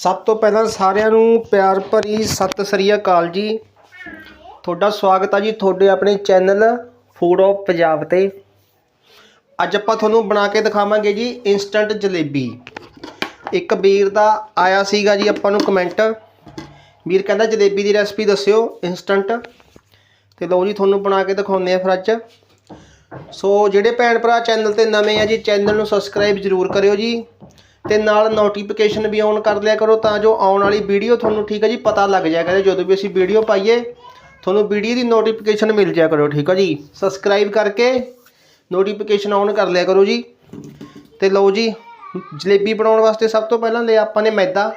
ਸਭ ਤੋਂ ਪਹਿਲਾਂ ਸਾਰਿਆਂ ਨੂੰ ਪਿਆਰ ਭਰੀ ਸਤਿ ਸ੍ਰੀ ਅਕਾਲ ਜੀ। ਤੁਹਾਡਾ ਸਵਾਗਤ ਹੈ ਜੀ ਤੁਹਾਡੇ ਆਪਣੇ ਚੈਨਲ ਫੂਡ ਆਫ ਪੰਜਾਬ ਤੇ। ਅੱਜ ਆਪਾਂ ਤੁਹਾਨੂੰ ਬਣਾ ਕੇ ਦਿਖਾਵਾਂਗੇ ਜੀ ਇਨਸਟੈਂਟ ਜਲੇਬੀ। ਇੱਕ ਵੀਰ ਦਾ ਆਇਆ ਸੀਗਾ ਜੀ ਆਪਾਂ ਨੂੰ ਕਮੈਂਟ ਵੀਰ ਕਹਿੰਦਾ ਜਲੇਬੀ ਦੀ ਰੈਸਪੀ ਦੱਸਿਓ ਇਨਸਟੈਂਟ ਤੇ ਲਓ ਜੀ ਤੁਹਾਨੂੰ ਬਣਾ ਕੇ ਦਿਖਾਉਂਦੇ ਆ ਫਿਰ ਅੱਜ ਸੋ ਜਿਹੜੇ ਭੈਣ ਭਰਾ ਚੈਨਲ ਤੇ ਨਵੇਂ ਆ ਜੀ, ਚੈਨਲ ਨੂੰ ਸਬਸਕ੍ਰਾਈਬ ਜ਼ਰੂਰ ਕਰਿਓ ਜੀ। ਤੇ ਨਾਲ ਨੋਟੀਫਿਕੇਸ਼ਨ ਵੀ ਔਨ ਕਰ ਲਿਆ ਕਰੋ ਤਾਂ ਜੋ ਆਉਣ ਵਾਲੀ ਵੀਡੀਓ ਤੁਹਾਨੂੰ ਠੀਕ ਹੈ ਜੀ ਪਤਾ ਲੱਗ ਜਾਇਆ ਕਰੇ। ਜਦੋਂ ਵੀ ਅਸੀਂ ਵੀਡੀਓ ਪਾਈਏ, ਤੁਹਾਨੂੰ ਵੀਡੀਓ ਦੀ ਨੋਟੀਫਿਕੇਸ਼ਨ ਮਿਲ ਜਾਇਆ ਕਰੋ, ਠੀਕ ਹੈ ਜੀ। ਸਬਸਕ੍ਰਾਈਬ ਕਰਕੇ ਨੋਟੀਫਿਕੇਸ਼ਨ ਔਨ ਕਰ ਲਿਆ ਕਰੋ ਜੀ। ਤੇ ਲਓ ਜੀ, ਜਲੇਬੀ ਬਣਾਉਣ ਵਾਸਤੇ ਸਭ ਤੋਂ ਪਹਿਲਾਂ ਲਿਆ ਆਪਾਂ ਨੇ ਮੈਦਾ।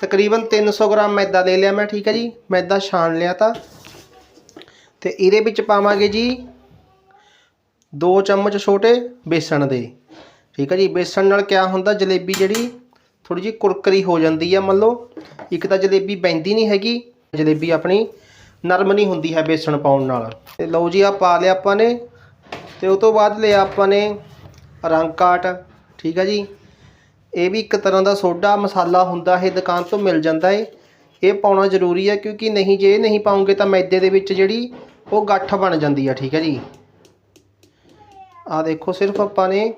ਤਕਰੀਬਨ 300 ਗ੍ਰਾਮ ਮੈਦਾ ਲੈ ਲਿਆ ਮੈਂ, ਠੀਕ ਹੈ ਜੀ। ਮੈਦਾ ਛਾਣ ਲਿਆ ਤਾਂ। ਤੇ ਇਹਦੇ ਵਿੱਚ ਪਾਵਾਂਗੇ ਜੀ 2 ਚਮਚ ਛੋਟੇ ਬੇਸਣ ਦੇ। ਠੀਕ ਹੈ ਜੀ, ਬੇਸਣ ਨਾਲ ਕਿਆ ਹੁੰਦਾ, ਜਲੇਬੀ ਜਿਹੜੀ ਥੋੜੀ ਜਿਹੀ ਕੁਰਕਰੀ ਹੋ ਜਾਂਦੀ ਹੈ ਮੰਨ ਲਓ, ਇੱਕ ਤਾਂ ਜਲੇਬੀ ਬੈਂਦੀ ਨਹੀਂ ਹੈਗੀ, ਜਲੇਬੀ ਆਪਣੀ ਨਰਮ ਨਹੀਂ ਹੁੰਦੀ ਹੈ ਬੇਸਣ ਪਾਉਣ ਨਾਲ। ਤੇ ਲਓ ਜੀ ਆ ਪਾ ਲਿਆ ਆਪਾਂ ਨੇ, ਤੇ ਉਸ ਤੋਂ ਬਾਅਦ ਲਿਆ ਆਪਾਂ ਨੇ ਰੰਗ ਕਾਟ, ਠੀਕ ਹੈ ਜੀ। ਇਹ ਵੀ ਇੱਕ ਤਰ੍ਹਾਂ ਦਾ ਸੋਡਾ ਮਸਾਲਾ ਹੁੰਦਾ ਇਹ ਦੁਕਾਨ ਤੋਂ ਮਿਲ ਜਾਂਦਾ ਏ ਇਹ ਪਾਉਣਾ ਜ਼ਰੂਰੀ ਹੈ, ਕਿਉਂਕਿ ਨਹੀਂ, ਜੇ ਨਹੀਂ ਪਾਉਂਗੇ ਤਾਂ ਮੈਦੇ ਦੇ ਵਿੱਚ ਜਿਹੜੀ ਉਹ ਗੱਠ ਬਣ ਜਾਂਦੀ ਆ, ਠੀਕ ਹੈ ਜੀ। ਆ ਦੇਖੋ, ਸਿਰਫ ਆਪਾਂ ਨੇ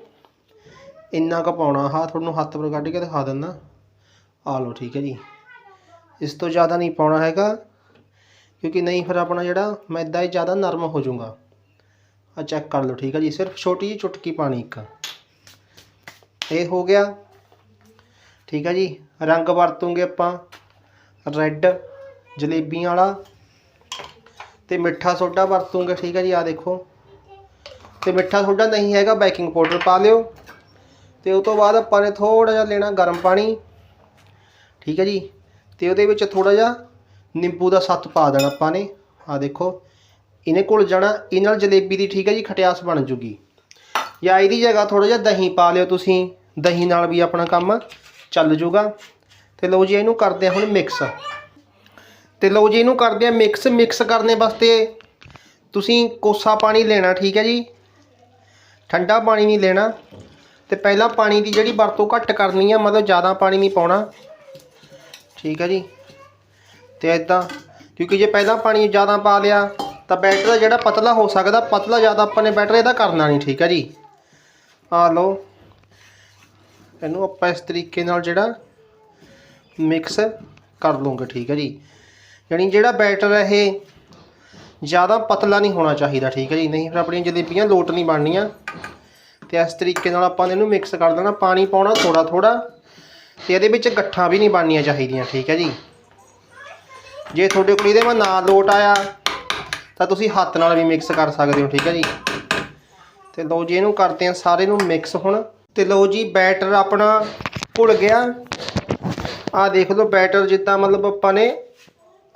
ਇੰਨਾ ਕੁ ਪਾਉਣਾ, ਹਾਂ, ਤੁਹਾਨੂੰ ਹੱਥ ਪਰ ਕੱਢ ਕੇ ਦਿਖਾ ਦਿੰਦਾ। ਆ ਲਓ, ਠੀਕ ਹੈ ਜੀ। ਇਸ ਤੋਂ ਜ਼ਿਆਦਾ ਨਹੀਂ ਪਾਉਣਾ ਹੈਗਾ, ਕਿਉਂਕਿ ਨਹੀਂ ਫਿਰ ਆਪਣਾ ਜਿਹੜਾ ਮੈਦਾ ਹੀ ਜ਼ਿਆਦਾ ਨਰਮ ਹੋ ਜਾਊਗਾ। ਆ ਚੈੱਕ ਕਰ ਲਓ, ਠੀਕ ਹੈ ਜੀ। ਸਿਰਫ ਛੋਟੀ ਜਿਹੀ ਚੁਟਕੀ ਪਾਣੀ ਇੱਕ। ਇਹ ਹੋ ਗਿਆ। ਠੀਕ ਹੈ ਜੀ। ਰੰਗ ਵਰਤੂਗੇ ਆਪਾਂ। ਰੈੱਡ, ਜਲੇਬੀਆਂ ਵਾਲਾ ਤੇ ਮਿੱਠਾ ਸੋਡਾ ਵਰਤੂਗੇ, ਠੀਕ ਹੈ ਜੀ। ਆ ਦੇਖੋ। ਤੇ ਮਿੱਠਾ ਸੋਡਾ ਨਹੀਂ ਹੈਗਾ, ਬੇਕਿੰਗ ਪਾਊਡਰ ਪਾ ਲਿਓ। ਤੇ ਉਸ ਤੋਂ ਬਾਅਦ ਆਪਾਂ ਨੇ ਥੋੜਾ ਜਿਹਾ ਲੈਣਾ ਗਰਮ ਪਾਣੀ। ਠੀਕ ਹੈ ਜੀ। ਤੇ ਉਹਦੇ ਵਿੱਚ ਥੋੜਾ ਜਿਹਾ ਨਿੰਬੂ ਦਾ ਸੱਤ ਪਾ ਦੇਣਾ ਆਪਾਂ ਨੇ। ਆ ਦੇਖੋ, ਇਹਨੇ ਕੋਲ ਜਾਣਾ। ਇਹ ਨਾਲ ਜਲੇਬੀ ਦੀ ਠੀਕ ਹੈ ਜੀ, ਖਟਿਆਸ ਬਣ ਜੂਗੀ। ਜਾਂ ਇਹਦੀ ਜਗ੍ਹਾ ਥੋੜਾ ਜਿਹਾ ਦਹੀਂ ਪਾ ਲਿਓ ਤੁਸੀਂ। ਦਹੀਂ ਨਾਲ ਵੀ ਆਪਣਾ ਕੰਮ ਚੱਲ ਜੂਗਾ। ਤੇ ਲਓ ਜੀ, ਇਹਨੂੰ ਕਰਦੇ ਹਾਂ ਹੁਣ ਮਿਕਸ। ਤੇ ਲਓ ਜੀ, ਇਹਨੂੰ ਕਰਦੇ ਹਾਂ ਮਿਕਸ। ਮਿਕਸ ਕਰਨੇ ਵਾਸਤੇ ਤੁਸੀਂ ਕੋਸਾ ਪਾਣੀ ਲੈਣਾ, ਠੀਕ ਹੈ ਜੀ। ਠੰਡਾ ਪਾਣੀ ਨਹੀਂ ਲੈਣਾ। ਤੇ ਪਹਿਲਾਂ ਪਾਣੀ ਦੀ ਜਿਹੜੀ ਵਰਤੋਂ ਘੱਟ ਕਰਨੀ ਆ, ਮਤਲਬ ਜ਼ਿਆਦਾ ਪਾਣੀ ਨਹੀਂ ਪਾਉਣਾ। ਠੀਕ ਹੈ ਜੀ? ਤੇ ਇਦਾਂ ਕਿਉਂਕਿ ਜੇ ਪਹਿਲਾਂ ਪਾਣੀ ਜ਼ਿਆਦਾ ਪਾ ਲਿਆ, ਤਾਂ ਬੈਟਰ ਜਿਹੜਾ ਪਤਲਾ ਹੋ ਸਕਦਾ, ਪਤਲਾ ਜ਼ਿਆਦਾ ਆਪਾਂ ਨੇ ਬੈਟਰ ਇਹਦਾ ਕਰਨਾ ਨਹੀਂ, ਠੀਕ ਹੈ ਜੀ? ਆ ਲਓ, ਇਹਨੂੰ ਆਪਾਂ ਇਸ ਤਰੀਕੇ ਨਾਲ ਜਿਹੜਾ ਮਿਕਸ ਕਰ ਲਵਾਂਗੇ, ਠੀਕ ਹੈ ਜੀ? ਯਾਨੀ ਜਿਹੜਾ ਬੈਟਰ ਹੈ ਇਹ ਜ਼ਿਆਦਾ ਪਤਲਾ ਨਹੀਂ ਹੋਣਾ ਚਾਹੀਦਾ, ਠੀਕ ਹੈ ਜੀ? ਨਹੀਂ, ਫਿਰ ਆਪਣੀਆਂ ਜਲੇਬੀਆਂ ਲੋਟ ਨਹੀਂ ਬਣਨੀਆਂ। ਤੇ ਇਸ ਤਰੀਕੇ ਨਾਲ ਆਪਾਂ ਇਹਨੂੰ ਮਿਕਸ ਕਰ ਦੇਣਾ, ਪਾਣੀ ਪਾਉਣਾ ਥੋੜਾ ਥੋੜਾ ਤੇ ਇਹਦੇ ਵਿੱਚ ਗੱਠਾਂ ਵੀ ਨਹੀਂ ਬਣਨੀਆਂ ਚਾਹੀਦੀਆਂ, ਠੀਕ ਹੈ ਜੀ। ਜੇ ਤੁਹਾਡੇ ਕੋਲ ਇਹਦੇ ਮੈਂ ਨਾ ਲੋਟ ਆਇਆ, ਤਾਂ ਤੁਸੀਂ ਹੱਥ ਨਾਲ ਵੀ ਮਿਕਸ ਕਰ ਸਕਦੇ ਹੋ, ਠੀਕ ਹੈ ਜੀ। ਤੇ ਲਓ ਜੀ, ਇਹਨੂੰ ਕਰਦੇ ਆ ਸਾਰੇ ਨੂੰ ਮਿਕਸ ਹੁਣ। ਤੇ ਲਓ ਜੀ ਬੈਟਰ ਆਪਣਾ ਭੁੱਲ ਗਿਆ। ਆਹ ਦੇਖ ਲਓ ਬੈਟਰ ਜਿੱਦਾਂ ਮਤਲਬ ਆਪਾਂ ਨੇ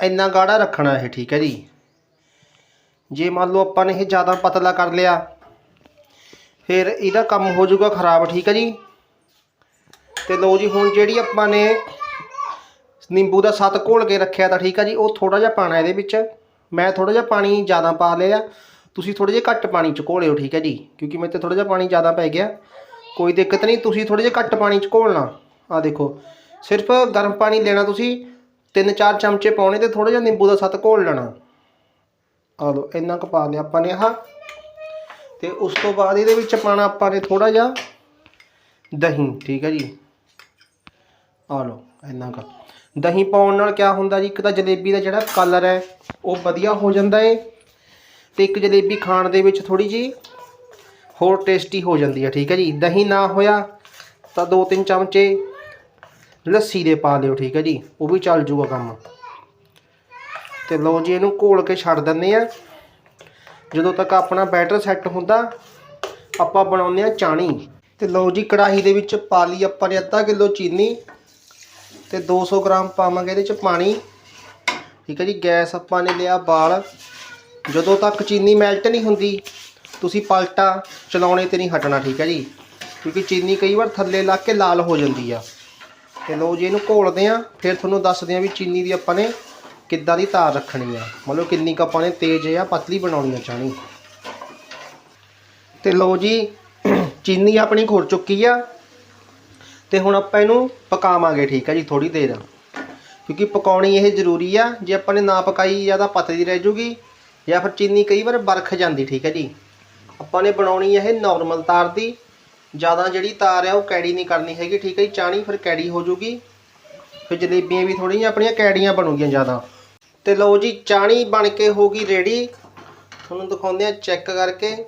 ਇੰਨਾ ਗਾੜਾ ਰੱਖਣਾ ਇਹ, ਠੀਕ ਹੈ ਜੀ। ਜੇ ਮੰਨ ਲਓ ਆਪਾਂ ਨੇ ਇਹ ਜ਼ਿਆਦਾ ਪਤਲਾ ਕਰ ਲਿਆ ਫਿਰ ਇਹਦਾ ਕੰਮ ਹੋ ਜਾਊਗਾ ਖਰਾਬ, ਠੀਕ ਹੈ ਜੀ? ਤੇ ਲਓ ਜੀ, ਹੁਣ ਜਿਹੜੀ ਆਪਾਂ ਨੇ ਨਿੰਬੂ ਦਾ ਸੱਤ ਘੋਲ ਕੇ ਰੱਖਿਆ ਤਾਂ ਠੀਕ ਹੈ ਜੀ, ਉਹ ਥੋੜਾ ਜਿਹਾ ਪਾਣਾ ਇਹਦੇ ਵਿੱਚ। ਮੈਂ ਥੋੜਾ ਜਿਹਾ ਪਾਣੀ ਜ਼ਿਆਦਾ ਪਾ ਲਿਆ। ਤੁਸੀਂ ਥੋੜੇ ਜਿਹਾ ਘੱਟ ਪਾਣੀ ਚ ਘੋਲਿਓ, ਠੀਕ ਹੈ ਜੀ, ਕਿਉਂਕਿ ਮੇਰੇ ਤੇ ਥੋੜਾ ਜਿਹਾ ਪਾਣੀ ਜ਼ਿਆਦਾ ਪੈ ਗਿਆ। ਕੋਈ ਦਿੱਕਤ ਨਹੀਂ, ਤੁਸੀਂ ਥੋੜੇ ਜਿਹਾ ਘੱਟ ਪਾਣੀ ਚ ਘੋਲਣਾ। ਆ ਦੇਖੋ, ਸਿਰਫ ਗਰਮ ਪਾਣੀ ਲੈਣਾ ਤੁਸੀਂ 3-4 ਚਮਚੇ ਪਾਉਣੇ ਤੇ ਥੋੜਾ ਜਿਹਾ ਨਿੰਬੂ ਦਾ ਸੱਤ ਘੋਲ ਲੈਣਾ। ਆ ਲਓ, ਇੰਨਾ ਕੁ ਪਾ ਲਿਆ ਆਪਾਂ ਨੇ ਆਹ। ਤੇ ਉਸ ਤੋਂ ਬਾਅਦ ਇਹਦੇ ਵਿੱਚ ਪਾਣਾ ਆਪਾਂ ਨੇ ਥੋੜਾ ਜਿਹਾ ਦਹੀਂ, ਠੀਕ ਹੈ ਜੀ। ਆ ਲਓ, ਇੰਨਾ ਕਰ ਦਹੀਂ ਪਾਉਣ ਨਾਲ ਕੀ ਹੁੰਦਾ ਜੀ, ਇੱਕ ਤਾਂ ਜਲੇਬੀ ਦਾ ਜਿਹੜਾ ਕਲਰ ਹੈ, ਉਹ ਵਧੀਆ ਹੋ ਜਾਂਦਾ ਏ ਤੇ ਇੱਕ ਜਲੇਬੀ ਖਾਣ ਦੇ ਵਿੱਚ ਥੋੜੀ ਜੀ ਹੋਰ ਟੇਸਟੀ ਹੋ ਜਾਂਦੀ ਹੈ, ਠੀਕ ਹੈ ਜੀ। ਦਹੀਂ ਨਾ ਹੋਇਆ ਤਾਂ 2-3 ਚਮਚੇ ਲੱਸੀ ਦੇ ਪਾ ਲਿਓ, ਠੀਕ ਹੈ ਜੀ। ਉਹ ਵੀ ਚੱਲ ਜੂਗਾ ਕੰਮ। ਤੇ ਲਓ ਜੀ, ਇਹਨੂੰ ਘੋਲ ਕੇ ਛੱਡ ਦਿੰਦੇ ਆ ਜਦੋਂ ਤੱਕ ਆਪਣਾ ਬੈਟਰ ਸੈੱਟ ਹੁੰਦਾ, ਆਪਾਂ ਬਣਾਉਂਦੇ ਆ ਚਾਣੀ। ਤੇ ਲਓ ਜੀ, ਕੜਾਹੀ ਦੇ ਵਿੱਚ ਪਾ ਲਈ ਆਪਾਂ ਨੇ ਅੱਧਾ ਕਿਲੋ ਚੀਨੀ ਤੇ 200 ਗ੍ਰਾਮ ਪਾਵਾਂਗੇ ਇਹਦੇ ਚ ਪਾਣੀ। ਠੀਕ ਹੈ ਜੀ, ਗੈਸ ਆਪਾਂ ਨੇ ਲਿਆ ਬਾਲ। ਜਦੋਂ ਤੱਕ ਚੀਨੀ ਮੈਲਟ ਨਹੀਂ ਹੁੰਦੀ, ਤੁਸੀਂ ਪਲਟਾ ਚਲਾਉਣੇ ਤੇ ਨਹੀਂ ਹਟਣਾ, ਠੀਕ ਹੈ ਜੀ। ਕਿਉਂਕਿ ਚੀਨੀ ਕਈ ਵਾਰ ਥੱਲੇ ਲੱਗ ਕੇ ਲਾਲ ਹੋ ਜਾਂਦੀ ਆ। ਤੇ ਲਓ ਜੀ, ਇਹਨੂੰ ਘੋਲਦੇ ਆ ਫਿਰ ਤੁਹਾਨੂੰ ਦੱਸਦੇ ਆ ਵੀ ਚੀਨੀ ਦੀ ਆਪਾਂ ਨੇ ਕਿੱਦਾਂ ਦੀ ਤਾਰ ਰੱਖਣੀ ਆ? ਮਤਲਬ ਕਿੰਨੀ ਕੁ ਆਪਾਂ ਨੇ ਤੇਜ਼ ਜਾਂ ਪਤਲੀ ਬਣਾਉਣੀ ਆ ਚਾਹਣੀ ਤੇ ਲਓ ਜੀ, ਚੀਨੀ ਆਪਣੀ ਖੁਰ ਚੁੱਕੀ ਆ ਤੇ ਹੁਣ ਆਪਾਂ ਇਹਨੂੰ ਪਕਾਵਾਂਗੇ, ਠੀਕ ਹੈ ਜੀ ਥੋੜੀ ਦੇਰ। ਕਿਉਂਕਿ ਪਕਾਉਣੀ ਇਹ ਜ਼ਰੂਰੀ ਆ, ਜੇ ਆਪਾਂ ਨੇ ਨਾ ਪਕਾਈ ਜਾਂ ਤਾਂ ਪਤਲੀ ਰਹਿ ਜੂਗੀ ਜਾਂ ਫਿਰ ਚੀਨੀ ਕਈ ਵਾਰ ਬਰਖ ਜਾਂਦੀ, ਠੀਕ ਹੈ ਜੀ। ਆਪਾਂ ਨੇ ਬਣਾਉਣੀ ਇਹ ਨਾਰਮਲ ਤਾਰ ਦੀ। ਜ਼ਿਆਦਾ ਜਿਹੜੀ ਤਾਰ ਆ ਉਹ ਕੈੜੀ ਨਹੀਂ ਕਰਨੀ ਹੈਗੀ, ਠੀਕ ਹੈ ਜੀ, ਚਾਣੀ ਫਿਰ ਕੈੜੀ ਹੋ ਜੂਗੀ। ਫਿਰ ਜਲੇਬੀਆਂ ਵੀ ਥੋੜ੍ਹੀਆਂ ਆਪਣੀਆਂ ਕੈੜੀਆਂ ਬਣੂਗੀਆਂ ਜ਼ਿਆਦਾ। ਤੇ ਲਓ ਜੀ, ਚਾਣੀ ਬਣ ਕੇ ਹੋ ਗਈ ਰੈਡੀ ਤੁਹਾਨੂੰ ਦਿਖਾਉਂਦੇ ਆ ਚੈੱਕ ਕਰਕੇ।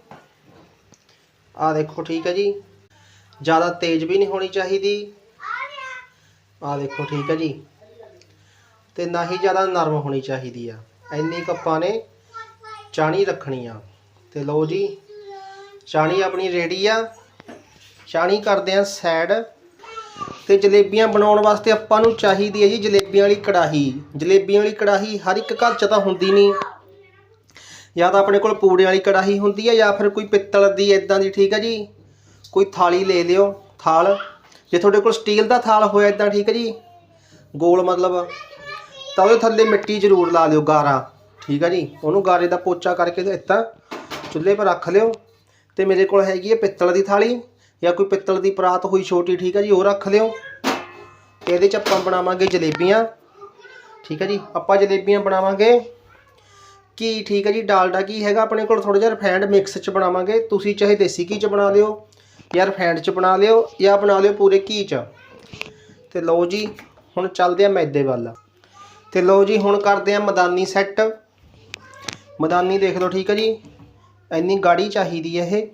ਆ ਦੇਖੋ, ਠੀਕ ਹੈ ਜੀ। ਜ਼ਿਆਦਾ ਤੇਜ਼ ਵੀ ਨਹੀਂ ਹੋਣੀ ਚਾਹੀਦੀ। ਆ ਦੇਖੋ, ਠੀਕ ਹੈ ਜੀ। ਤੇ ਨਾ ਹੀ ਜ਼ਿਆਦਾ ਨਰਮ ਹੋਣੀ ਚਾਹੀਦੀ ਆ। ਇੰਨੀ ਕੁ ਨੇ ਚਾਣੀ ਰੱਖਣੀ ਆ। ਤੇ ਲਓ ਜੀ, ਚਾਣੀ ਆਪਣੀ ਰੈਡੀ ਆ। ਚਾਣੀ ਕਰਦੇ ਆ ਸਾਈਡ ਤੇ ਜਲੇਬੀਆਂ ਬਣਾਉਣ ਵਾਸਤੇ ਆਪਾਂ ਨੂੰ ਚਾਹੀਦੀ ਹੈ ਜੀ ਜਲੇਬੀਆਂ ਵਾਲੀ ਕੜਾਹੀ। ਜਲੇਬੀਆਂ ਵਾਲੀ ਕੜਾਹੀ ਹਰ ਇੱਕ ਘਰ 'ਚ ਤਾਂ ਹੁੰਦੀ ਨਹੀਂ। ਜਾਂ ਤਾਂ ਆਪਣੇ ਕੋਲ ਪੂੜੇ ਵਾਲੀ ਕੜਾਹੀ ਹੁੰਦੀ ਹੈ ਜਾਂ ਫਿਰ ਕੋਈ ਪਿੱਤਲ ਦੀ ਇਦਾਂ ਦੀ, ਠੀਕ ਹੈ ਜੀ? ਕੋਈ ਥਾਲੀ ਲੈ ਲਿਓ, ਥਾਲ। ਜੇ ਤੁਹਾਡੇ ਕੋਲ ਸਟੀਲ ਦਾ ਥਾਲ ਹੋਇਆ ਇਦਾਂ ਠੀਕ ਹੈ ਜੀ? ਗੋਲ ਮਤਲਬ। ਤਾਂ ਉਹਦੇ ਥੱਲੇ ਮਿੱਟੀ ਜ਼ਰੂਰ ਲਾ ਲਿਓ ਗਾਰਾ, ਠੀਕ ਹੈ ਜੀ? ਉਹਨੂੰ ਗਾਰੇ ਦਾ ਪੋਚਾ ਕਰਕੇ ਤੇ ਇੱਦਾਂ ਚੁੱਲ੍ਹੇ 'ਪਰ ਰੱਖ ਲਿਓ। ਤੇ ਮੇਰੇ ਕੋਲ ਹੈਗੀ ਹੈ ਪਿੱਤਲ ਦੀ ਥਾਲੀ। ਜਾਂ ਕੋਈ ਪਿੱਤਲ ਦੀ ਪਰਾਤ ਹੋਈ ਛੋਟੀ, ਠੀਕ ਹੈ ਜੀ, ਉਹ ਰੱਖ ਲਿਓ। ਤੇ ਇਹਦੇ 'ਚ ਆਪਾਂ ਬਣਾਵਾਂਗੇ ਜਲੇਬੀਆਂ। ਠੀਕ ਹੈ ਜੀ, ਆਪਾਂ ਜਲੇਬੀਆਂ ਬਣਾਵਾਂਗੇ। ਕੀ, ਠੀਕ ਹੈ ਜੀ, ਡਾਲਡਾ ਕੀ ਹੈਗਾ ਆਪਣੇ ਕੋਲ? ਥੋੜਾ ਜਿਹਾ ਰਿਫਾਈਂਡ ਮਿਕਸ 'ਚ ਬਣਾਵਾਂਗੇ। ਤੁਸੀਂ ਚਾਹੇ ਦੇਸੀ ਘੀ 'ਚ ਬਣਾ ਲਿਓ ਜਾਂ ਰਿਫਾਈਂਡ 'ਚ ਬਣਾ ਲਿਓ ਜਾਂ ਬਣਾ ਲਿਓ ਪੂਰੇ ਘੀ 'ਚ। ਤੇ ਲਓ ਜੀ, ਹੁਣ ਚੱਲਦੇ ਆ ਮੈਦੇ ਵੱਲ। ਤੇ ਲਓ ਜੀ, ਹੁਣ ਕਰਦੇ ਆ ਮਦਾਨੀ ਸੈੱਟ। ਮਦਾਨੀ ਦੇਖ ਲਓ, ਠੀਕ ਹੈ ਜੀ। ਇੰਨੀ ਗਾੜੀ ਚਾਹੀਦੀ ਹੈ ਇਹ।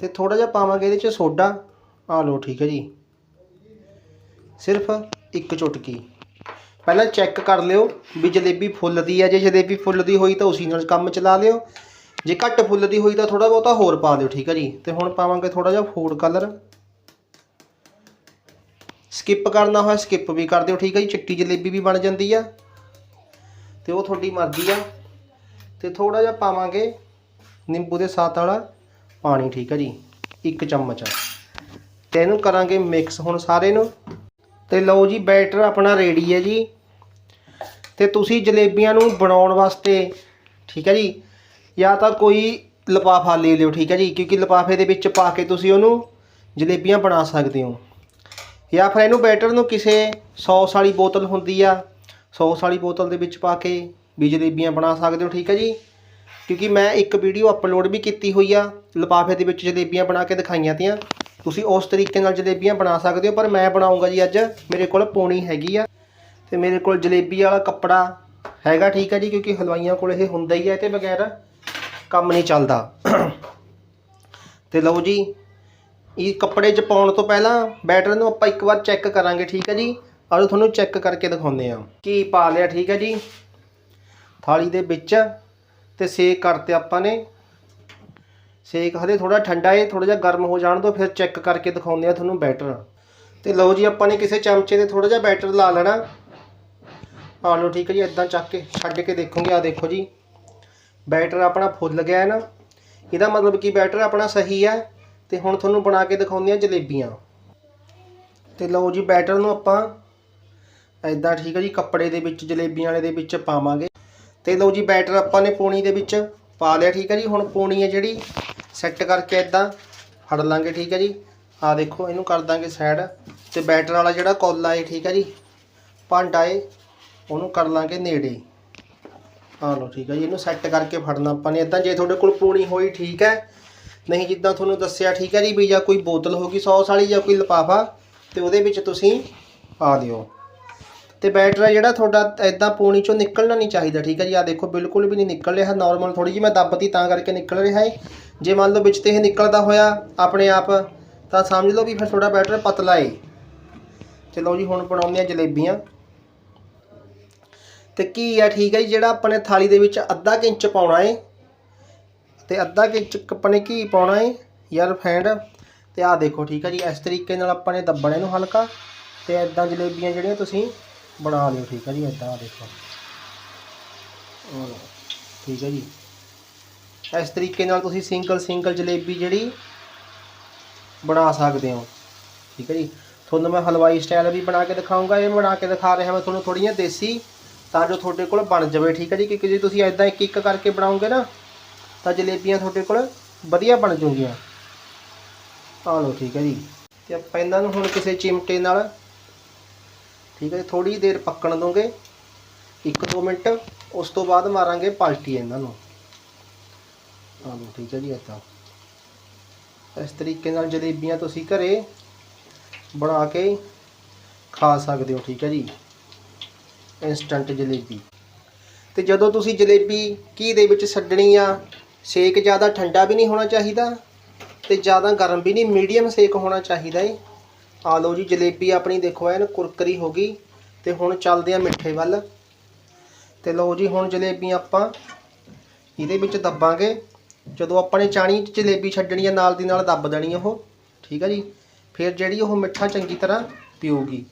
ਤੇ ਥੋੜਾ ਜਿਹਾ ਪਾਵਾਂਗੇ ਇਹਦੇ 'ਚ ਸੋਡਾ। ਆ ਲਓ ਠੀਕ ਹੈ ਜੀ। ਸਿਰਫ ਇੱਕ ਚੁਟਕੀ। ਪਹਿਲਾਂ ਚੈੱਕ ਕਰ ਲਿਓ ਵੀ ਜਲੇਬੀ ਫੁੱਲਦੀ ਹੈ। ਜੇ ਜਲੇਬੀ ਫੁੱਲਦੀ ਹੋਈ ਤਾਂ ਉਸੇ ਨਾਲ ਕੰਮ ਚਲਾ ਲਿਓ। ਜੇ ਘੱਟ ਫੁੱਲਦੀ ਹੋਈ ਤਾਂ ਥੋੜਾ ਬਹੁਤਾ ਹੋਰ ਪਾ ਦਿਓ, ਠੀਕ ਹੈ ਜੀ। ਤੇ ਹੁਣ ਪਾਵਾਂਗੇ ਥੋੜਾ ਜਿਹਾ ਫੂਡ ਕਲਰ ਸਕਿਪ ਕਰਨਾ ਹੋਇਆ ਸਕਿਪ ਵੀ ਕਰ ਦਿਓ, ਠੀਕ ਹੈ ਜੀ। ਚਿੱਟੀ ਜਲੇਬੀ ਵੀ ਬਣ ਜਾਂਦੀ ਆ। ਤੇ ਉਹ ਤੁਹਾਡੀ ਮਰਜ਼ੀ ਆ। ਤੇ ਥੋੜਾ ਜਿਹਾ ਪਾਵਾਂਗੇ ਨਿੰਬੂ ਦੇ ਸਾਥ ਵਾਲਾ ਪਾਣੀ, ਠੀਕ ਹੈ ਜੀ, ਇੱਕ ਚਮਚ। ਤੇ ਇਹਨੂੰ ਕਰਾਂਗੇ ਮਿਕਸ ਹੁਣ ਸਾਰੇ ਨੂੰ। ਤੇ ਲਓ ਜੀ ਬੈਟਰ ਆਪਣਾ ਰੈਡੀ ਹੈ ਜੀ। ਤੇ ਤੁਸੀਂ ਜਲੇਬੀਆਂ ਨੂੰ ਬਣਾਉਣ ਵਾਸਤੇ, ਠੀਕ ਹੈ ਜੀ, ਜਾਂ ਤਾਂ ਕੋਈ ਲਿਫਾਫਾ ਲੈ ਲਿਓ, ਠੀਕ ਹੈ ਜੀ, ਕਿਉਂਕਿ ਲਿਫਾਫੇ ਦੇ ਵਿੱਚ ਪਾ ਕੇ ਤੁਸੀਂ ਉਹਨੂੰ ਜਲੇਬੀਆਂ ਬਣਾ ਸਕਦੇ ਹੋ। ਜਾਂ ਫਿਰ ਇਹਨੂੰ ਬੈਟਰ ਨੂੰ ਕਿਸੇ ਸੌਸ ਵਾਲੀ ਬੋਤਲ ਹੁੰਦੀ ਆ, ਸੌਸ ਵਾਲੀ ਬੋਤਲ ਦੇ ਵਿੱਚ ਪਾ ਕੇ ਵੀ ਜਲੇਬੀਆਂ ਬਣਾ ਸਕਦੇ ਹੋ, ਠੀਕ ਹੈ ਜੀ। ਕਿਉਂਕਿ ਮੈਂ ਇੱਕ ਵੀਡੀਓ ਅਪਲੋਡ ਵੀ ਕੀਤੀ ਹੋਈ ਆ, ਲਿਫਾਫੇ ਦੇ ਵਿੱਚ ਜਲੇਬੀਆਂ ਬਣਾ ਕੇ ਦਿਖਾਈਆਂ ਤੀਆਂ। ਤੁਸੀਂ ਉਸ ਤਰੀਕੇ ਨਾਲ ਜਲੇਬੀਆਂ ਬਣਾ ਸਕਦੇ ਹੋ, ਪਰ ਮੈਂ ਬਣਾਉਂਗਾ ਜੀ ਅੱਜ, ਮੇਰੇ ਕੋਲ ਪੋਣੀ ਹੈਗੀ ਆ। ਤੇ ਮੇਰੇ ਕੋਲ ਜਲੇਬੀ ਵਾਲਾ ਕੱਪੜਾ ਹੈਗਾ ਠੀਕ ਹੈ ਜੀ, ਕਿਉਂਕਿ ਹਲਵਾਈਆਂ ਕੋਲ ਇਹ ਹੁੰਦਾ ਹੀ ਹੈ ਤੇ ਬਗੈਰ ਕੰਮ ਨਹੀਂ ਚੱਲਦਾ। ਤੇ ਲਓ ਜੀ, ਇਹ ਕੱਪੜੇ 'ਚ ਪਾਉਣ ਤੋਂ ਪਹਿਲਾਂ ਬੈਟਰ ਨੂੰ ਆਪਾਂ ਇੱਕ ਵਾਰ ਚੈੱਕ ਕਰਾਂਗੇ, ਠੀਕ ਹੈ ਜੀ। ਆਓ ਤੁਹਾਨੂੰ ਚੈੱਕ ਕਰਕੇ ਦਿਖਾਉਂਦੇ ਆ ਕੀ ਪਾ ਲਿਆ, ਠੀਕ ਹੈ ਜੀ। ਥਾਲੀ ਦੇ ਵਿੱਚ ਤੇ ਸੇਕ ਕਰਤੇ ਆਪਾਂ ਨੇ। ਸੇਕ ਹਲੇ ਥੋੜਾ ਠੰਡਾ ਹੈ ਥੋੜਾ ਜਿਹਾ ਗਰਮ ਹੋ ਜਾਣ ਤੋਂ ਫਿਰ ਚੈੱਕ ਕਰਕੇ ਦਿਖਾਉਂਦੇ ਆ ਤੁਹਾਨੂੰ ਬੈਟਰ। ਤੇ ਲਓ ਜੀ, ਆਪਾਂ ਨੇ ਕਿਸੇ ਚਮਚੇ ਤੇ ਥੋੜਾ ਜਿਹਾ ਬੈਟਰ ਲਾ ਲੈਣਾ। ਆ ਲਓ, ਠੀਕ ਹੈ ਜੀ ਇਦਾਂ ਚੱਕ ਕੇ ਛੱਡ ਕੇ ਦੇਖੋਗੇ ਆ ਦੇਖੋ ਜੀ। ਬੈਟਰ ਆਪਣਾ ਫੁੱਲ ਗਿਆ ਹੈ ਨਾ। ਇਹਦਾ ਮਤਲਬ ਕਿ ਬੈਟਰ ਆਪਣਾ ਸਹੀ ਹੈ। ਤੇ ਹੁਣ ਤੁਹਾਨੂੰ ਬਣਾ ਕੇ ਦਿਖਾਉਂਦੇ ਆ ਜਲੇਬੀਆਂ। ਤੇ ਲਓ ਜੀ, ਬੈਟਰ ਨੂੰ ਆਪਾਂ ਐਦਾਂ ਠੀਕ ਹੈ ਜੀ, ਕੱਪੜੇ ਦੇ ਵਿੱਚ, ਜਲੇਬੀਆਂ ਵਾਲੇ ਦੇ ਵਿੱਚ ਪਾਵਾਂਗੇ। ਤੇ ਲਓ ਜੀ ਬੈਟਰ ਆਪਾਂ ਨੇ ਪੂਣੀ ਦੇ ਵਿੱਚ ਪਾ ਲਿਆ, ਠੀਕ ਹੈ ਜੀ? ਹੁਣ ਪੂਣੀ ਹੈ ਜਿਹੜੀ ਸੈੱਟ ਕਰਕੇ ਐਦਾਂ ਫੜ ਲਾਂਗੇ, ਠੀਕ ਹੈ ਜੀ? ਆ ਦੇਖੋ, ਇਹਨੂੰ ਕਰ ਦਾਂਗੇ ਸਾਈਡ ਤੇ ਬੈਟਰ ਵਾਲਾ ਜਿਹੜਾ ਕੌਲਾ ਏ, ਠੀਕ ਹੈ ਜੀ? ਭਾਂਡਾ ਏ, ਉਹਨੂੰ ਕਰ ਲਾਂਗੇ ਨੇੜੇ। ਆ ਲਓ, ਠੀਕ ਹੈ ਜੀ, ਇਹਨੂੰ ਸੈੱਟ ਕਰਕੇ ਫੜਨਾ ਆਪਾਂ ਨੇ। ਇਦਾਂ ਜੇ ਤੁਹਾਡੇ ਕੋਲ ਪੂਣੀ ਹੋਈ, ਠੀਕ ਹੈ ਨਹੀਂ ਜਿੱਦਾਂ ਤੁਹਾਨੂੰ ਦੱਸਿਆ, ਠੀਕ ਹੈ ਜੀ, ਵੀ ਜਾਂ ਕੋਈ ਬੋਤਲ ਹੋਗੀ ਸੌਸ ਵਾਲੀ ਜਾਂ ਕੋਈ ਲਿਫਾਫਾ, ਤੇ ਉਹਦੇ ਵਿੱਚ ਤੁਸੀਂ ਪਾ ਦਿਓ। ਤੇ ਬੈਟਰ ਆ ਜਿਹੜਾ ਤੁਹਾਡਾ ਐਦਾਂ ਪੂਣੀ ਚੋਂ ਨਿਕਲਣਾ ਨਹੀਂ ਚਾਹੀਦਾ, ਠੀਕ ਹੈ ਜੀ? ਆ ਦੇਖੋ, ਬਿਲਕੁਲ ਵੀ ਨਹੀਂ ਨਿਕਲ ਰਿਹਾ ਨਾਰਮਲ ਥੋੜੀ ਜਿਹੀ ਮੈਂ ਦੱਬਤੀ ਤਾਂ ਕਰਕੇ ਨਿਕਲ ਰਿਹਾ ਹੈ। ਜੇ ਮੰਨ ਲਓ ਵਿੱਚ ਤੇ ਇਹ ਨਿਕਲਦਾ ਹੋਇਆ ਆਪਣੇ ਆਪ, ਤਾਂ ਸਮਝ ਲਓ ਵੀ ਫਿਰ ਤੁਹਾਡਾ ਬੈਟਰ ਪਤਲਾ ਏ। ਚਲੋ ਜੀ, ਹੁਣ ਬਣਾਉਂਦੇ ਆ ਜਲੇਬੀਆਂ। ਤੇ ਕੀ ਆ, ਠੀਕ ਹੈ ਜੀ, ਜਿਹੜਾ ਆਪਣੇ ਥਾਲੀ ਦੇ ਵਿੱਚ ਅੱਧਾ ਕੁ ਇੰਚ ਪਾਉਣਾ ਏ। ਤੇ ਅੱਧਾ ਕੁ ਇੰਚ ਆਪਾਂ ਨੇ ਕੀ ਪਾਉਣਾ ਏ? ਯਾਰ ਫੈਂਡ। ਤੇ ਆਹ ਦੇਖੋ, ਠੀਕ ਹੈ ਜੀ, ਇਸ ਤਰੀਕੇ ਨਾਲ ਆਪਾਂ ਨੇ ਦੱਬਣ ਇਹਨੂੰ ਹਲਕਾ। ਤੇ ਇਦਾਂ ਜਲੇਬੀਆਂ ਜਿਹੜੀਆਂ ਤੁਸੀਂ ਬਣਾ ਲਿਓ, ਠੀਕ ਹੈ ਜੀ ਇਦਾਂ ਦੇਖੋ। ਆਹ ਠੀਕ ਹੈ ਜੀ। ਇਸ ਤਰੀਕੇ ਨਾਲ ਤੁਸੀਂ ਸਿੰਗਲ ਸਿੰਗਲ ਜਲੇਬੀ ਜਿਹੜੀ ਬਣਾ ਸਕਦੇ ਹੋ, ਠੀਕ ਹੈ ਜੀ। ਤੁਹਾਨੂੰ ਮੈਂ ਹਲਵਾਈ ਸਟਾਈਲ ਵੀ ਬਣਾ ਕੇ ਦਿਖਾਊਂਗਾ ਇਹ ਬਣਾ ਕੇ ਦਿਖਾ ਰਿਹਾ ਮੈਂ ਤੁਹਾਨੂੰ ਥੋੜੀਆਂ ਦੇਸੀ, ਤਾਂ ਜੋ ਤੁਹਾਡੇ ਕੋਲ ਬਣ ਜਾਵੇ, ਠੀਕ ਹੈ ਜੀ। ਕਿਉਂਕਿ ਜੇ ਤੁਸੀਂ ਇਦਾਂ ਇੱਕ ਇੱਕ ਕਰਕੇ ਬਣਾਉਂਗੇ ਨਾ, ਤਾਂ ਜਲੇਬੀਆਂ ਤੁਹਾਡੇ ਕੋਲ ਵਧੀਆ ਬਣ ਜੂਗੀਆਂ ਆ ਲਓ, ਠੀਕ ਹੈ ਜੀ। ਤੇ ਆਪਾਂ ਇਹਨਾਂ ਨੂੰ ਹੁਣ ਕਿਸੇ ਚਿਮਟੇ ਨਾਲ ਠੀਕ ਹੈ ਥੋੜੀ ਦੇਰ ਪੱਕਣ ਦੋਗੇ 1-2 ਮਿੰਟ, ਉਸ ਤੋਂ ਬਾਅਦ ਮਾਰਾਂਗੇ ਪਲਟੀ ਇਹਨਾਂ ਨੂੰ। ਆਹ ਲਓ, ਠੀਕ ਹੈ ਜੀ ਇੱਦਾਂ ਇਸ ਤਰੀਕੇ ਨਾਲ ਜਲੇਬੀਆਂ ਤੁਸੀਂ ਘਰੇ ਬਣਾ ਕੇ ਖਾ ਸਕਦੇ ਹੋ, ਠੀਕ ਹੈ ਜੀ। ਇਨਸਟੰਟ ਜਲੇਬੀ। ਤੇ ਜਦੋਂ ਤੁਸੀਂ ਜਲੇਬੀ ਘੀ ਦੇ ਵਿੱਚ ਛੱਡਣੀ ਆ, ਸੇਕ ਜ਼ਿਆਦਾ ਠੰਡਾ ਵੀ ਨਹੀਂ ਹੋਣਾ ਚਾਹੀਦਾ ਤੇ ਜ਼ਿਆਦਾ ਗਰਮ ਵੀ ਨਹੀਂ, ਮੀਡੀਅਮ ਸੇਕ ਹੋਣਾ ਚਾਹੀਦਾ ਏ। ਆ ਲਓ ਜੀ, ਜਲੇਬੀ ਆਪਣੀ ਦੇਖੋ, ਐਨ ਕੁਰਕਰੀ ਹੋ ਗਈ ਤੇ ਹੁਣ ਚੱਲਦੇ ਆ ਮਿੱਠੇ ਵੱਲ। ਤੇ ਲਓ ਜੀ, ਹੁਣ ਜਲੇਬੀ ਆਪਾਂ ਇਹਦੇ ਵਿੱਚ ਦੱਬਾਂਗੇ। ਜਦੋਂ ਆਪਾਂ ਨੇ ਚਾਣੀ 'ਚ ਜਲੇਬੀ ਛੱਡਣੀ ਆ, ਨਾਲ ਦੀ ਨਾਲ ਦੱਬ ਦੇਣੀ ਉਹ, ਠੀਕ ਆ ਜੀ? ਫਿਰ ਜਿਹੜੀ ਉਹ ਮਿੱਠਾ ਚੰਗੀ ਤਰ੍ਹਾਂ ਪੀਊਗੀ।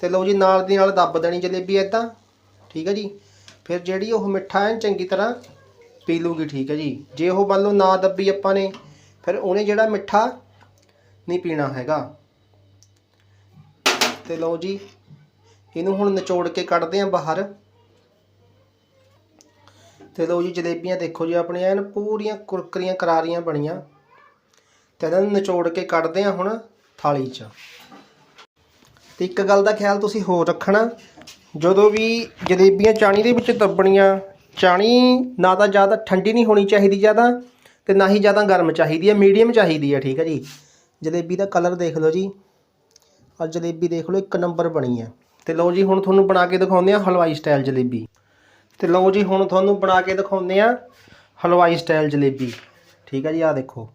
ਤੇ ਲਓ ਜੀ, ਨਾਲ ਦੀ ਨਾਲ ਦੱਬ ਦੇਣੀ ਜਲੇਬੀ ਇਦਾਂ ਠੀਕ ਹੈ ਜੀ? ਫਿਰ ਜਿਹੜੀ ਉਹ ਮਿੱਠਾ ਐਨ ਚੰਗੀ ਤਰ੍ਹਾਂ ਪੀ ਲੂਗੀ, ਠੀਕ ਹੈ ਜੀ? ਜੇ ਉਹ ਮੰਨ ਲਓ ਨਾ ਦੱਬੀ ਆਪਾਂ ਨੇ ਫਿਰ ਉਹਨੇ ਜਿਹੜਾ ਮਿੱਠਾ ਨਹੀਂ ਪੀਣਾ ਹੈਗਾ। ਤੇ ਲਓ ਜੀ, ਇਹਨੂੰ ਹੁਣ ਨਿਚੋੜ ਕੇ ਕੱਢਦੇ ਆਂ ਬਾਹਰ। ਤੇ ਲਓ ਜੀ, ਜਲੇਬੀਆਂ ਦੇਖੋ ਜੀ ਆਪਣੀਆਂ ਐਨ ਪੂਰੀਆਂ ਕੁਰਕਰੀਆਂ, ਕਰਾਰੀਆਂ ਬਣੀਆਂ। ਤੇ ਇਹਨਾਂ ਨੂੰ ਨਿਚੋੜ ਕੇ ਕੱਢਦੇ ਆਂ ਹੁਣ ਥਾਲੀ 'ਚ। ਤੇ ਇੱਕ ਗੱਲ ਦਾ ਖਿਆਲ ਤੁਸੀਂ ਹੋਰ ਰੱਖਣਾ, ਜਦੋਂ ਵੀ ਜਲੇਬੀਆਂ ਚਾਣੀ ਦੇ ਵਿੱਚ ਦੱਬਣੀਆਂ, ਚਾਣੀ ਨਾ ਤਾਂ ਜ਼ਿਆਦਾ ਠੰਡੀ ਨਹੀਂ ਹੋਣੀ ਚਾਹੀਦੀ ਜ਼ਿਆਦਾ ਤੇ ਨਾ ਹੀ ਜ਼ਿਆਦਾ ਗਰਮ ਚਾਹੀਦੀ ਹੈ ਮੀਡੀਅਮ ਚਾਹੀਦੀ ਹੈ, ਠੀਕ ਹੈ ਜੀ। ਜਲੇਬੀ ਦਾ ਕਲਰ ਦੇਖ ਲਓ ਜੀ। ਆ ਜਲੇਬੀ ਦੇਖ ਲਓ, ਇੱਕ ਨੰਬਰ ਬਣੀ ਹੈ। ਤੇ ਲਓ ਜੀ, ਹੁਣ ਤੁਹਾਨੂੰ ਬਣਾ ਕੇ ਦਿਖਾਉਂਦੇ ਆ ਹਲਵਾਈ ਸਟਾਈਲ ਜਲੇਬੀ। ਤੇ ਲਓ ਜੀ, ਹੁਣ ਤੁਹਾਨੂੰ ਬਣਾ ਕੇ ਦਿਖਾਉਂਦੇ ਆ ਹਲਵਾਈ ਸਟਾਈਲ ਜਲੇਬੀ। ਠੀਕ ਹੈ ਜੀ ਆ ਦੇਖੋ।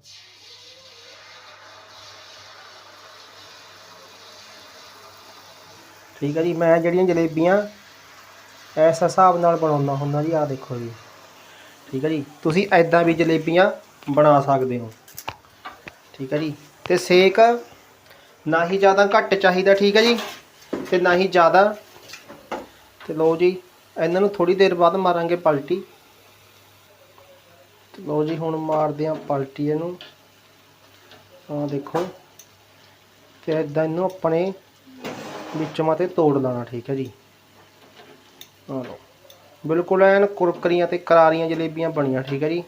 ਠੀਕ ਹੈ ਜੀ, ਮੈਂ ਜਿਹੜੀਆਂ ਜਲੇਬੀਆਂ ਇਸ ਹਿਸਾਬ ਨਾਲ ਬਣਾਉਂਦਾ ਹੁੰਦਾ ਜੀ, ਆਹ ਦੇਖੋ ਜੀ। ਠੀਕ ਹੈ ਜੀ? ਤੁਸੀਂ ਐਦਾਂ ਵੀ ਜਲੇਬੀਆਂ ਬਣਾ ਸਕਦੇ ਹੋ। ਠੀਕ ਹੈ ਜੀ? ਤੇ ਸੇਕ ਨਾ ਹੀ ਜ਼ਿਆਦਾ ਘੱਟ ਚਾਹੀਦਾ, ਠੀਕ ਹੈ ਜੀ? ਤੇ ਨਾ ਹੀ ਜ਼ਿਆਦਾ। ਤੇ ਲਓ ਜੀ, ਇਹਨਾਂ ਨੂੰ ਥੋੜੀ ਦੇਰ ਬਾਅਦ ਮਾਰਾਂਗੇ ਪਲਟੀ। ਤੇ ਲਓ ਜੀ, ਹੁਣ ਮਾਰਦੇ ਆ ਪਲਟੀ ਇਹਨੂੰ। ਆਹ ਦੇਖੋ, ਤੇ ਐਦਾਂ ਇਹਨੂੰ ਆਪਣੇ ਵਿੱਚ ਮਾਤੇ ਤੋੜ ਲੈਣਾ ਠੀਕ ਹੈ ਜੀ? ਆਹ ਲਓ। ਬਿਲਕੁਲ ਐਨ ਕੁਰਕਰੀਆਂ ਤੇ ਕਰਾਰੀਆਂ ਜਲੇਬੀਆਂ ਬਣੀਆਂ, ਠੀਕ ਹੈ ਜੀ।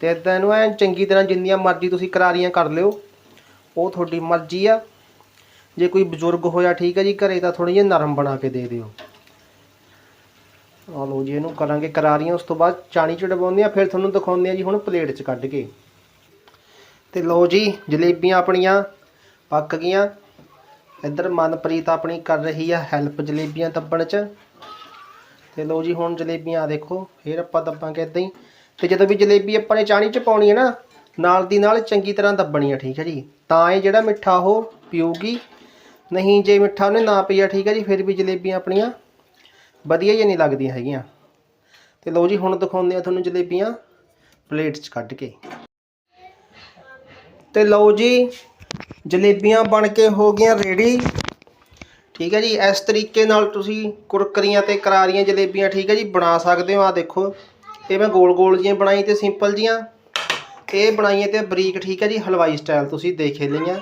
ਤੇ ਇਦਾਂ ਇਹਨੂੰ ਐਨ ਚੰਗੀ ਤਰ੍ਹਾਂ ਜਿੰਨੀਆਂ ਮਰਜ਼ੀ ਤੁਸੀਂ ਕਰਾਰੀਆਂ ਕਰ ਲਿਓ, ਉਹ ਤੁਹਾਡੀ ਮਰਜ਼ੀ ਆ। ਜੇ ਕੋਈ ਬਜ਼ੁਰਗ ਹੋਇਆ, ਠੀਕ ਹੈ ਜੀ, ਘਰੇ ਤਾਂ ਥੋੜੀ ਜਿਹੀ ਨਰਮ ਬਣਾ ਕੇ ਦੇ ਦਿਓ। ਆ ਲਓ ਜੀ, ਇਹਨੂੰ ਕਰਾਂਗੇ ਕਰਾਰੀਆਂ, ਉਸ ਤੋਂ ਬਾਅਦ ਚਾਣੀ ਚ ਡਬਾਉਂਦੇ ਆ ਫਿਰ ਤੁਹਾਨੂੰ ਦਿਖਾਉਂਦੇ ਆ ਜੀ ਹੁਣ ਪਲੇਟ 'ਚ ਕੱਢ ਕੇ। ਤੇ ਲਓ ਜੀ, ਜਲੇਬੀਆਂ ਆਪਣੀਆਂ ਪੱਕ ਗਈਆਂ। ਇੱਧਰ ਮਨਪ੍ਰੀਤ ਆਪਣੀ ਕਰ ਰਹੀ ਆ ਹੈਲਪ ਜਲੇਬੀਆਂ ਦੱਬਣ 'ਚ। ਤੇ ਲਓ ਜੀ, ਹੁਣ ਜਲੇਬੀਆਂ ਆ ਦੇਖੋ, ਫੇਰ ਆਪਾਂ ਦੱਬਾਂਗੇ ਇਦਾਂ ਹੀ। ਤੇ ਜਦੋਂ ਵੀ ਜਲੇਬੀ ਆਪਾਂ ਨੇ ਚਾਣੀ 'ਚ ਪਾਉਣੀ ਹੈ ਨਾ, ਨਾਲ ਦੀ ਨਾਲ ਚੰਗੀ ਤਰ੍ਹਾਂ ਦੱਬਣੀ ਹੈ ਠੀਕ ਹੈ ਜੀ। ਤਾਂ ਇਹ ਜਿਹੜਾ ਮਿੱਠਾ ਉਹ ਪੀਊਗੀ। ਨਹੀਂ, ਜੇ ਮਿੱਠਾ ਉਹਨੇ ਨਾ ਪੀਆ, ਠੀਕ ਹੈ ਜੀ, ਫਿਰ ਵੀ ਜਲੇਬੀਆਂ ਆਪਣੀਆਂ ਵਧੀਆ ਹੀ ਨਹੀਂ ਲੱਗਦੀਆਂ ਹੈਗੀਆਂ। ਤੇ ਲਓ ਜੀ, ਹੁਣ ਦਿਖਾਉਂਦੇ ਆ ਤੁਹਾਨੂੰ ਜਲੇਬੀਆਂ ਪਲੇਟ 'ਚ ਕੱਢ ਕੇ। ਤੇ ਲਓ ਜੀ, ਜਲੇਬੀਆਂ ਬਣ ਕੇ ਹੋ ਗਈਆਂ ਰੈਡੀ। ਠੀਕ ਹੈ ਜੀ, ਇਸ ਤਰੀਕੇ ਨਾਲ ਤੁਸੀਂ ਕੁਰਕਰੀਆਂ ਤੇ ਕਰਾਰੀਆਂ ਜਲੇਬੀਆਂ ਠੀਕ ਹੈ ਜੀ, ਬਣਾ ਸਕਦੇ ਹੋ ਆ ਦੇਖੋ। ਇਹ ਮੈਂ ਗੋਲ ਗੋਲ ਜੀਆਂ ਬਣਾਈ ਤੇ ਸਿੰਪਲ ਜੀਆਂ ਇਹ ਬਣਾਈਆਂ ਤੇ ਬਰੀਕ ਠੀਕ ਹੈ ਜੀ, ਹਲਵਾਈ ਸਟਾਈਲ ਤੁਸੀਂ ਦੇਖੇ ਲਈਆਂ।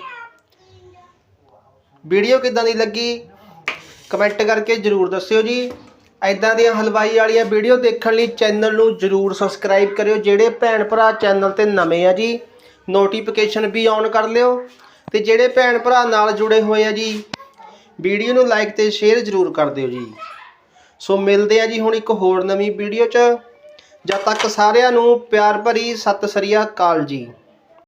ਵੀਡੀਓ ਕਿੱਦਾਂ ਦੀ ਲੱਗੀ? ਕਮੈਂਟ ਕਰਕੇ ਜਰੂਰ ਦੱਸਿਓ ਜੀ। ਐਦਾਂ ਦੀਆਂ ਹਲਵਾਈ ਵਾਲੀਆਂ ਵੀਡੀਓ ਦੇਖਣ ਲਈ ਚੈਨਲ ਨੂੰ ਜਰੂਰ ਸਬਸਕ੍ਰਾਈਬ ਕਰਿਓ, ਜਿਹੜੇ ਭੈਣ ਭਰਾ ਚੈਨਲ ਤੇ ਨਵੇਂ ਆ ਜੀ। ਨੋਟੀਫਿਕੇਸ਼ਨ ਵੀ ਔਨ ਕਰ ਲਿਓ। ਤੇ ਜਿਹੜੇ ਭੈਣ ਭਰਾ ਨਾਲ ਜੁੜੇ ਹੋਏ ਆ ਜੀ ਵੀਡੀਓ ਨੂੰ ਲਾਈਕ ਤੇ ਸ਼ੇਅਰ ਜਰੂਰ ਕਰ ਦਿਓ ਜੀ। ਸੋ ਮਿਲਦੇ ਆ ਜੀ ਹੁਣ ਇੱਕ ਹੋਰ ਨਵੀਂ ਵੀਡੀਓ 'ਚ। ਜਦ ਤੱਕ ਸਾਰਿਆਂ ਨੂੰ ਪਿਆਰ ਭਰੀ ਸਤਿ ਸ੍ਰੀ ਅਕਾਲ ਜੀ।